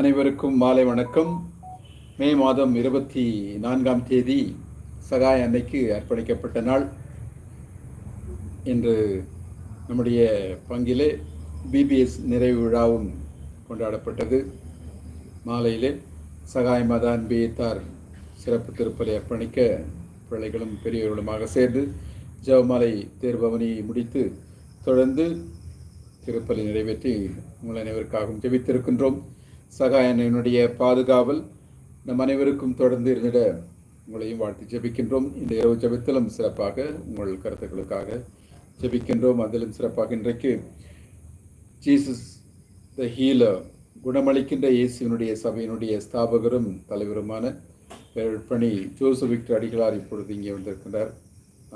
அனைவருக்கும் மாலை வணக்கம். மே மாதம் இருபத்தி நான்காம் தேதி சகாய அன்னைக்கு அர்ப்பணிக்கப்பட்ட நாள். இன்று நம்முடைய பங்கிலே பிபிஎஸ் நிறைவு விழாவும் கொண்டாடப்பட்டது. மாலையிலே சகாய மத அன்பியத்தார் சிறப்பு திருப்பலை அர்ப்பணிக்க பிள்ளைகளும் பெரியவர்களுமாக சேர்ந்து ஜெவமாலை தேர்பவனி முடித்து தொடர்ந்து திருப்பலி நிறைவேற்றி உங்கள் அனைவருக்காகவும் ஜெபித்திருக்கின்றோம். சகாயனுடைய பாதுகாவல். நம் அனைவருக்கும் தொடர்ந்து இருந்திட உங்களையும் வாழ்த்து ஜெபிக்கின்றோம். இந்த இரவு ஜெபத்திலும் சிறப்பாக உங்கள் கருத்துக்களுக்காக ஜெபிக்கின்றோம். அதிலும் சிறப்பாக இன்றைக்கு ஜீசஸ் த ஹீலர் குணமளிக்கின்ற இயேசுவினுடைய சபையினுடைய ஸ்தாபகரும் தலைவருமான பணி ஜோசப் விக்டர் அடிகளார் இப்பொழுது இங்கே வந்திருக்கின்றார்.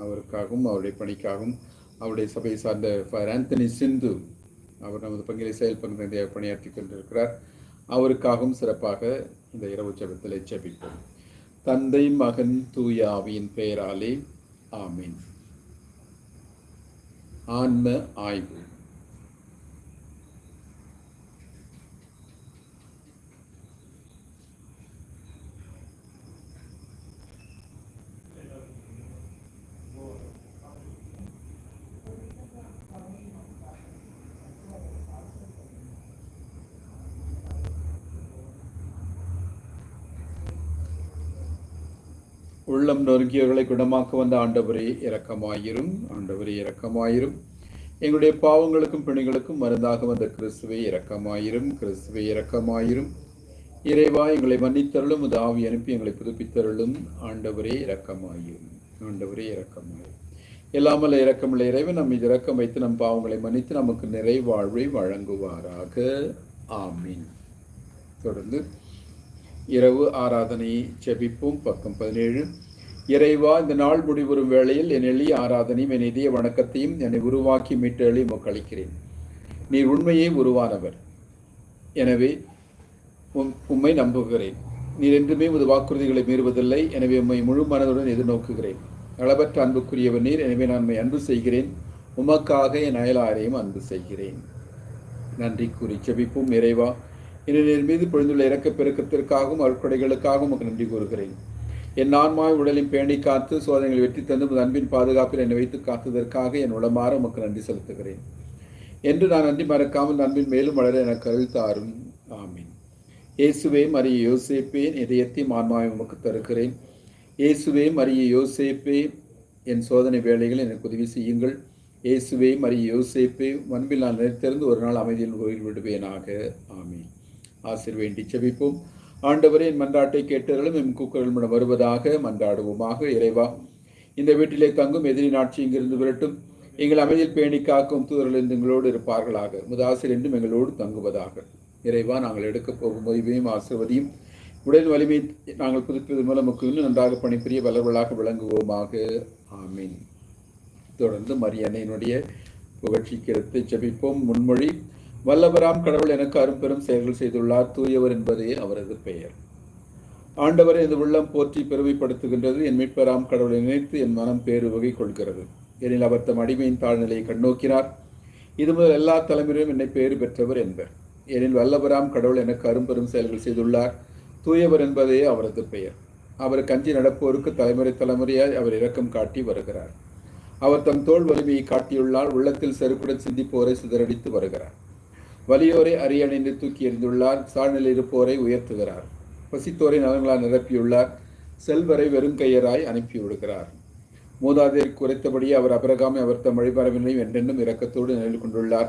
அவருக்காகவும் அவருடைய பணிக்காகவும் அவருடைய சபையை சார்ந்த ஃபார் ஆந்தனி சிந்து அவர் நமது பங்கிலே செயல் பங்கு பணியாற்றி கொண்டிருக்கிறார். அவருக்காகவும் சிறப்பாக இந்த இரவு ஜெபத்தில் ஜபிப்போம் தந்தை மகன் தூயாவியின் பெயராலே ஆமீன். ஆன்ம ஆய்வு. உள்ளம் நொறுங்கியவர்களை குணமாக்க வந்த ஆண்டவரே இரக்கமாயிரும். ஆண்டவரே இரக்கமாயிரும். எங்களுடைய பாவங்களுக்கும் பிணிகளுக்கும் மருந்தாக வந்த கிறிஸ்துவை இரக்கமாயிரும். கிறிஸ்துவை இரக்கமாயிரும். இறைவா எங்களை மன்னித்தருளும். அது ஆவி அனுப்பி எங்களை புதுப்பித்தருளும். ஆண்டவரே இரக்கமாயிரும். ஆண்டவரே இரக்கமாயிரும். எல்லாமல்ல இரக்கமுள்ள இறைவன் நம் இது இரக்கம் வைத்து நம் பாவங்களை மன்னித்து நமக்கு நிறைவாழ்வை வழங்குவாராக. ஆமீன். தொடர்ந்து இரவு ஆராதனை செபிப்போம் பக்கம் பதினேழு. இறைவா இந்த நாள் முடிவுறும் வேளையில் என் எளிய ஆராதனையும் என் இதய வணக்கத்தையும் என்னை உருவாக்கி மீட்டெழி மக்களிக்கிறேன் நீர் உண்மையே உருவானவர். எனவே உம் உம்மை நம்புகிறேன். நீர் என்றுமே உது வாக்குறுதிகளை மீறுவதில்லை. எனவே உம்மை முழு மனதுடன் எதிர்நோக்குகிறேன். அளவற்ற அன்புக்குரியவர் நீர். எனவே நான் அன்பு செய்கிறேன். உமக்காக என் அயலாரையும் அன்பு செய்கிறேன். நன்றி கூறி செபிப்பும் இறைவா இனி மீது பொழுந்துள்ள இறக்க பெருக்கத்திற்காகவும் அருட்கொடைகளுக்காகவும் உமக்கு நன்றி கூறுகிறேன். என் ஆன்மாய் உடலின் பேணி காத்து சோதனைகளை வெற்றி தந்து அன்பின் பாதுகாப்பில் என்னை வைத்து காத்ததற்காக என் உளமாற உமக்கு நன்றி செலுத்துகிறேன். என்று நான் நன்றி மறக்காமல் அன்பின் மேலும் வளர என அருள் தாரும் ஆமீன். இயேசுவே மறிய யோசேப்பேன் இதயத்தையும் ஆன்மாவை உமக்கு தருகிறேன். இயேசுவே மறிய யோசேப்பே என் சோதனை வேலைகள் எனக்கு உதவி செய்யுங்கள். இயேசுவே மறிய யோசேப்பே அன்பில் நான் நினைத்திருந்து ஒரு நாள் அமைதியில் ஓய்வு விடுவேனாக. ஆமீன். ஆசிர்வேண்டி செபிப்போம் ஆண்டவரே என் மன்றாட்டை கேட்டவர்களும் எம் கூக்குரல் வருவதாக மன்றாடுவோமாக இறைவா. இந்த வீட்டிலே தங்கும் எதிரி நாட்சி இங்கிருந்து விரட்டும். எங்கள் அமைதியில் பேணி காக்கும் தூதர்கள் எங்களோடு இருப்பார்களாக. முதாசிர் என்றும் எங்களோடு தங்குவதாக. இறைவா நாங்கள் எடுக்கப் போகும் ஓய்வையும் ஆசிர்வதியும் உடல் வலிமை நாங்கள் புதுப்பிப்பது மூலம் நமக்கு இன்னும் நன்றாக பணிபுரிய வளர்களாக விளங்குவோமாக. ஆமீன். தொடர்ந்து மரியன்னையினுடைய புகழ்ச்சி கருத்தை ஜபிப்போம். முன்மொழி வல்லவராம் கடவுள் எனக்கு அரும்பெரும் செயல்கள் செய்துள்ளார். தூயவர் என்பதே அவரது பெயர். ஆண்டவரை இந்த உள்ளம் போற்றி பெருமைப்படுத்துகின்றது. என் மீட்பராம் கடவுளை நினைத்து என் மனம் பேரு வகை கொள்கிறது எனில் அவர் தம் அடிமையின் தாழ்நிலையை கண்ணோக்கினார். இது முதல் எல்லா தலைமுறையும் என்னை பேறு பெற்றவர் என்பர். எனில் வல்லவராம் கடவுள் எனக்கு அரும்பெரும் செயல்கள் செய்துள்ளார். தூயவர் என்பதே அவரது பெயர். அவர் கஞ்சி நடப்போருக்கு தலைமுறை தலைமுறையாய் அவர் இரக்கம் காட்டி வருகிறார். அவர் தம் தோல் வலிமையை காட்டியுள்ளார். உள்ளத்தில் செருக்குடன் சிந்திப்போரை சிதறடித்து வருகிறார். வலியோரை அரியணைந்து தூக்கி எறிந்துள்ளார். சாழ்நிலை இருப்போரை உயர்த்துகிறார். பசித்தோரை நலன்களால் நிரப்பியுள்ளார். செல்வரை வெறும் கையராய் அனுப்பிவிடுகிறார் மூதாதையை மூதாதையர் குறைத்தபடி அவர் அபரகாமை அவர் தம் வழிபரவினையும் என்றென்றும் இரக்கத்தோடு நிலையில் கொண்டுள்ளார்.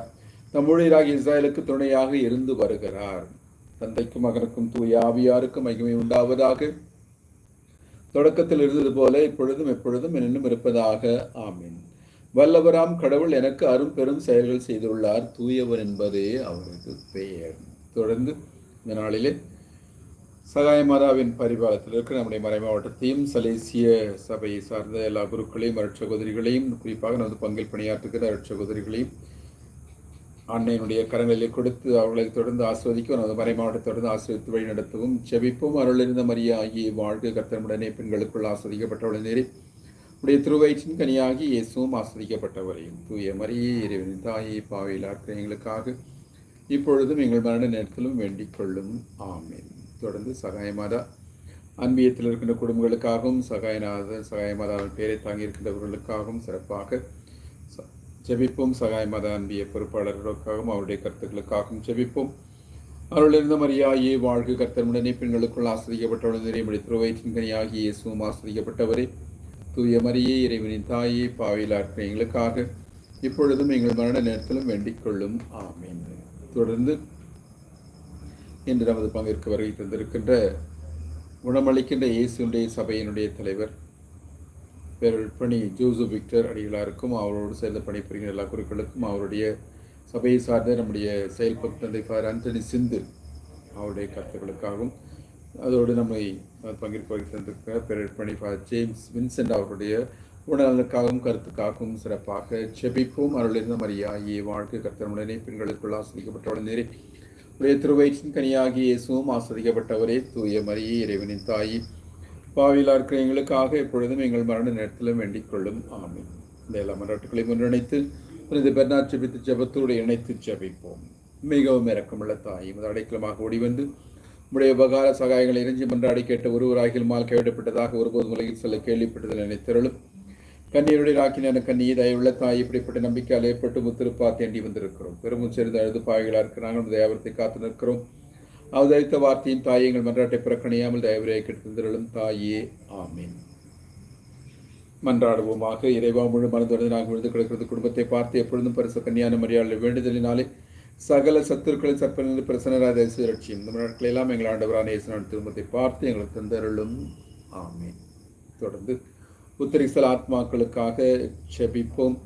தம் ஊழியராகிய இஸ்ராயலுக்கு துணையாக இருந்து வருகிறார். தந்தைக்கும் மகனுக்கும் தூய ஆவியாருக்கும் மகிமை உண்டாவதாக. தொடக்கத்தில் இருந்தது போல இப்பொழுதும் எப்பொழுதும் என்னும் இருப்பதாக. ஆமீன். வல்லவராம் கடவுள் எனக்கு அரும் பெரும் செயல்கள் செய்துள்ளார். தூயவர் என்பதே அவருக்கு பெயர். தொடர்ந்து இந்த நாளிலே சகாயமாதாவின் பரிபாலத்தில் இருக்கிற நம்முடைய மறை மாவட்டத்தையும் சலேசிய சபையை சார்ந்த எல்லா குருக்களையும் அருட்சகோதரிகளையும் குறிப்பாக நமது பங்கில் பணியாற்றுகிற அருட்சகோதரிகளையும் அன்னையினுடைய கரங்களிலே கொடுத்து அவர்களை தொடர்ந்து ஆஸ்வதிக்கும் நமது மறை மாவட்டத்தை தொடர்ந்து ஆசிரியத்து வழி நடத்தவும் செபிப்பும். அருளிருந்த மரியாகி ஆகிய வாழ்க்கை கர்த்தனுடனே பெண்களுக்குள் ஆஸ்வதிக்கப்பட்டவளை நேரே உடைய திருவயிற்றின் கனியாகி இயேசுவும் ஆஸ்ரிக்கப்பட்டவரையும் தூய மரியே இறைவனின் தாயே பாவையில் எங்களுக்காக இப்பொழுதும் எங்கள் மரண நேரத்திலும் வேண்டிக் கொள்ளும். ஆமேன். தொடர்ந்து சகாயமாதா அன்பியத்தில் இருக்கின்ற குடும்பங்களுக்காகவும் சகாயநாத சகாயமாதாவின் பேரை தாங்கி இருக்கின்றவர்களுக்காகவும் சிறப்பாக ச- ஜெபிப்போம். சகாயமாதா அன்பிய பொறுப்பாளர்களுக்காகவும் அவருடைய கருத்துக்களுக்காகவும் ஜெபிப்போம். அருளிருந்த மரியாயே வாழ்க கர்த்தருடனே பெண்களுக்குள் ஆசிரியப்பட்டவள் நிறைமொழி திருவயிற்றின் கனியாகி இயேசுவும் ஆசிரியப்பட்டவரே தூய மரியே இறைவனின் தாயே பாவையிலாற்ற எங்களுக்காக இப்பொழுதும் எங்கள் மரண நேரத்திலும் வேண்டிக் கொள்ளும். ஆமீன். தொடர்ந்து இன்று நமது பங்கிற்கு வருகை தந்திருக்கின்ற குணமளிக்கின்ற இயேசுடைய சபையினுடைய தலைவர் பேரல்பணி ஜோசு விக்டர் அடிகளாருக்கும் அவரோடு சேர்ந்த பணிபுரிகிற எல்லா குருக்களுக்கும் அவருடைய சபையை சார்ந்த நம்முடைய செயல்பட்டு தந்தை ஃபார் ஆண்டனி சிந்து அவருடைய கருத்துக்களுக்காகவும் அதோடு நம்மை பங்கிற்கு வருகை தந்திருக்கிற பேரல்பணி ஜேம்ஸ் வின்சென்ட் அவருடைய உணர்வுக்காகவும் கருத்துக்காகவும் சிறப்பாக செபிப்போம். அருளிருந்த மரியாயே வாழ்க்கை கர்த்தனுடனே பெண்களுக்குள் ஆசிரியப்பட்டவள் நேரே. உடைய திருவயிற்றின் கனியாகி இயேசுவும் ஆசிரியப்பட்டவரே தூய மரியே இறைவனின் தாயி. பாவிலா இருக்கிற எங்களுக்காக எப்பொழுதும் எங்கள் மரண நேரத்திலும் வேண்டிக் கொள்ளும். ஆமீன். இந்த எல்லா மராட்டுகளை முன்னணித்து புனித பெர்னாட் செபித்து ஜபத்தோடு இணைத்து ஜபிப்போம். மிகவும் இறக்கமுள்ள தாய் அடைக்கலமாக அடைக்கலமாக ஓடிவந்து உடைய உபகார சகாயங்களை இறைஞ்சி மன்றாடி கேட்ட ஒருவராகில் மால் கைவிடப்பட்டதாக ஒருபோது உலகில் சொல்ல கேள்விப்பட்டதில் நினைத்தருளும் கண்ணீருடைய ராக்கின கண்ணீ தயவுள்ள தாய் இப்படிப்பட்ட நம்பிக்கையால் ஏற்பட்டு முத்திருப்பா தேண்டி வந்திருக்கிறோம். பெருமும் சேர்ந்து அழுது பாய்களாக இருக்கிறாங்க தயாவரத்தை காத்து நிற்கிறோம். அவதரித்த வார்த்தையின் தாயை எங்கள் மன்றாட்டை புறக்கணியாமல் தயவுரையை கெடுத்திருளும் தாயே ஆமீன். மன்றாடுவோமாக இறைவா முழு மனதுடன் நாங்கள் விழுந்து கிடக்கிறது குடும்பத்தை பார்த்து எப்பொழுதும் பரிசு கன்னியான மரியாதை வேண்டுதலினாலே சகல சத்துருக்களின் சற்பனில் பிரசனராத சுழற்சியும் இந்த நாட்கள் எல்லாம் எங்கள் ஆண்டவரான இயேசுநாள் திருமத்தை பார்த்து எங்களுக்கு தந்தருளும். ஆமேன். தொடர்ந்து உத்தரிசல் ஆத்மாக்களுக்காக செபிப்போம்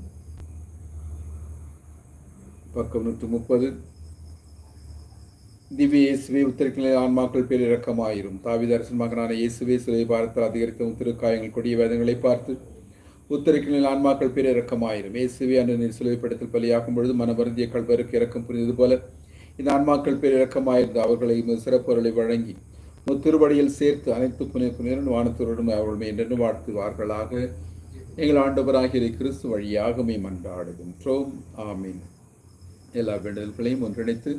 பக்கம் நூற்று முப்பது. திவ்ய இயேசுவே உத்தரக்கிழமை ஆன்மாக்கள் பேர் இரக்கமாயிரும் தாவிதரசன் மகனான இயேசுவே சிலை பாரத்தில் அதிகரித்த உத்திருக்காயங்கள் கொடிய வேதங்களை பார்த்து உத்தரிக்கிற ஆன்மாக்கள் பேர் இறக்கமாயிரும் இயேசுவே அன்று நீர் சிலுவைப்படத்தில் பலியாகும் பொழுது மனவருந்திய கல்வருக்கு இறக்கம் புரிந்தது போல இந்த ஆன்மாக்கள் பேர் இறக்கமாயிருந்து அவர்களை சிறப்பொருளை வழங்கி திருவடியில் சேர்த்து அனைத்து புனித புனிதன் வானத்தோடும் அவர்களுமே என்றென்று வாழ்த்துவார்களாக. எங்கள் ஆண்டவராகிய கிறிஸ்து வழியாக மே மன்றாடுகின்றோம். ஆமீன். எல்லா வேண்டுதல்களையும் ஒன்றிணைத்து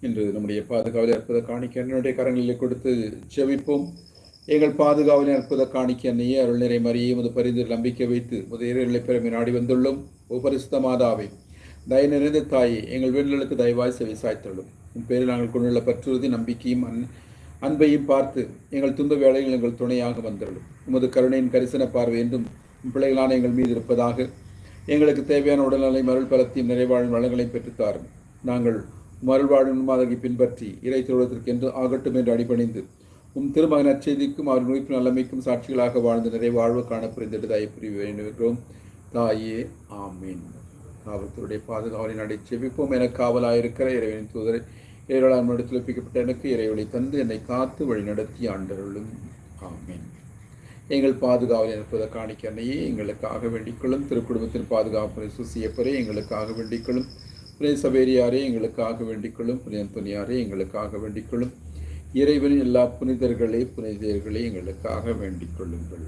இன்று நம்முடைய பாதுகாவலை இருப்பதை காணிக்க என்னுடைய கரங்களிலே கொடுத்து ஜெபிப்போம். எங்கள் பாதுகாவலை அற்புத காணிக்க அன்னையே அருள் நிறை மறியே முது பரிந்து நம்பிக்கை வைத்து முதலியர்களை பெருமை நாடி வந்துள்ளோம். உபரிசுத்த மாதாவை தய நிறைந்த தாயே எங்கள் வீடுகளுக்கு தயவாய் செவி சாய்த்துள்ளோம். உன் பேரில் நாங்கள் கொண்டுள்ள பற்றுறுதி நம்பிக்கையும் அன் அன்பையும் பார்த்து எங்கள் துன்ப வேலைகள் எங்கள் துணையாக வந்துள்ளோம். உமது கருணையின் கரிசன பார்வை என்றும் பிள்ளைகளான எங்கள் மீது இருப்பதாக எங்களுக்கு தேவையான உடல்நலை மருள் பலத்தையும் நிறைவாழும் வளங்களையும் பெற்றுத்தாரும். நாங்கள் மருள்வாழும் மாதகை பின்பற்றி இறை தொழுவதற்கு ஆகட்டும் என்று அடிபணிந்து உம் திருமகன் அச்செய்திக்கும் அவர் நோய்ப்பு நல்லமைக்கும் சாட்சிகளாக வாழ்ந்து நிறைவாழ்வு காண புரிந்திட்டு தாய் புரிய வேண்டுகிறோம் தாயே ஆமீன். காவல்துறையுடைய பாதுகாவலை நடை செவிப்போம் என காவலாயிருக்கிற இறைவனின் தூதரை இறைவளால் இடத்தில் ஒப்பிக்கப்பட்ட எனக்கு இறைவனை தந்து என்னை காத்து வழி நடத்தி ஆண்டருளும். ஆமீன். எங்கள் பாதுகாவல் இருப்பதை காணிக்க அன்னையே எங்களுக்காக வேண்டிக்கொள்ளும் திருக்குடும்பத்தின் பாதுகாப்பு சுசியப்பரே எங்களுக்காக வேண்டிக்கொள்ளும் புனித சபேரியாரே எங்களுக்காக வேண்டிக்கொள்ளும் புனித துணியாரே எங்களுக்காக வேண்டிக்கொள்ளும் இறைவனின் எல்லா புனிதர்களே புனிதர்களே எங்களுக்காக வேண்டிக் கொள்ளுங்கள்.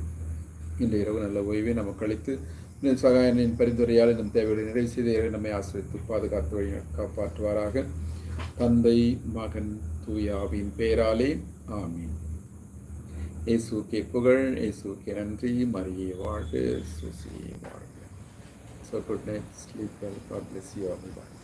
இந்த இரவு நல்ல ஓய்வை நமக்கு அளித்து சகாயனின் பரிந்துரையால் நம் தேவைகளை நிறைவு செய்த இறை நம்மை ஆசிரியத்து பாதுகாத்து வழி காப்பாற்றுவாராக. தந்தை மகன் தூயாவின் பெயராலே ஆமீன். இயேசுக்கே புகழ் இயேசுக்கே நன்றி. மரியே வாழ்க சுசியே வாழ்க. So good night, sleep well. God bless you all.